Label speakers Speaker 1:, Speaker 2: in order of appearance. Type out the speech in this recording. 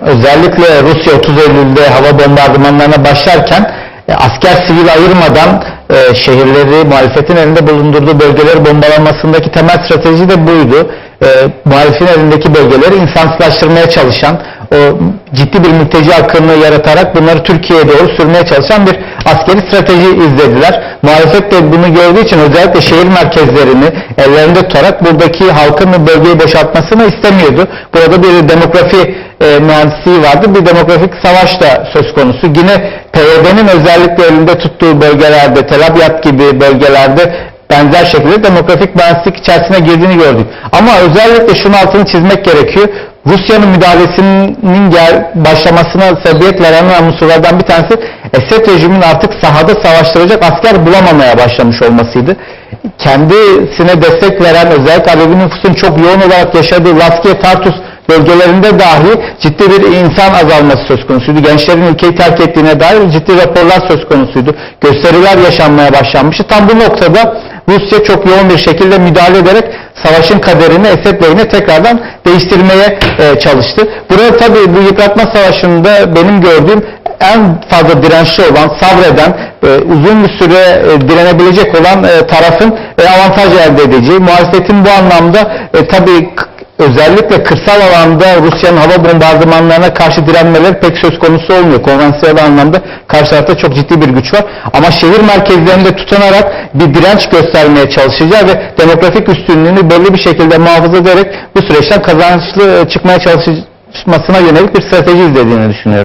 Speaker 1: Özellikle Rusya 30 Eylül'de hava bombardımanlarına başlarken e, asker sivil ayırmadan e, şehirleri muhalefetin elinde bulundurduğu bölgeleri bombalamasındaki temel strateji de buydu. E, muhalefetin elindeki bölgeleri insansızlaştırmaya çalışan, o ciddi bir mülteci akını yaratarak bunları Türkiye'ye doğru sürmeye çalışan bir askeri strateji izlediler. Muhalefet de bunu gördüğü için özellikle şehir merkezlerini ellerinde tutarak buradaki halkın bölgeyi boşaltmasını istemiyordu. Burada bir demografi e, mühendisliği vardı. Bir demografik savaş da söz konusu. Yine PYD'nin özellikle elinde tuttuğu bölgelerde, Tel Abyad gibi bölgelerde benzer şekilde demografik mühendislik içerisine girdiğini gördük. Ama özellikle şunu altını çizmek gerekiyor. Rusya'nın müdahalesinin gel, başlamasına sebebiyet veren unsurlardan bir tanesi Esed rejiminin artık sahada savaştıracak asker bulamamaya başlamış olmasıydı. Kendisine destek veren özellikle Alevi nüfusun çok yoğun olarak yaşadığı Laskiye, Tartus bölgelerinde dahi ciddi bir insan azalması söz konusuydu. Gençlerin ülkeyi terk ettiğine dair ciddi raporlar söz konusuydu. Gösteriler yaşanmaya başlanmıştı. Tam bu noktada Rusya çok yoğun bir şekilde müdahale ederek savaşın kaderini Esed lehine tekrardan değiştirmeye e, çalıştı. Burada tabii bu yıpratma savaşında benim gördüğüm en fazla dirençli olan, sabreden, e, uzun bir süre e, direnebilecek olan e, tarafın e, avantaj elde edeceği. Muhalefetin bu anlamda e, tabii özellikle kırsal alanda Rusya'nın hava bombardımanlarına karşı direnmeleri pek söz konusu olmuyor. Konvansiyonel anlamda karşı tarafta çok ciddi bir güç var. Ama şehir merkezlerinde tutunarak bir direnç göstermeye çalışacağı ve demografik üstünlüğünü belli bir şekilde muhafaza ederek bu süreçten kazançlı çıkmaya çalışmasına yönelik bir strateji izlediğini düşünüyorum.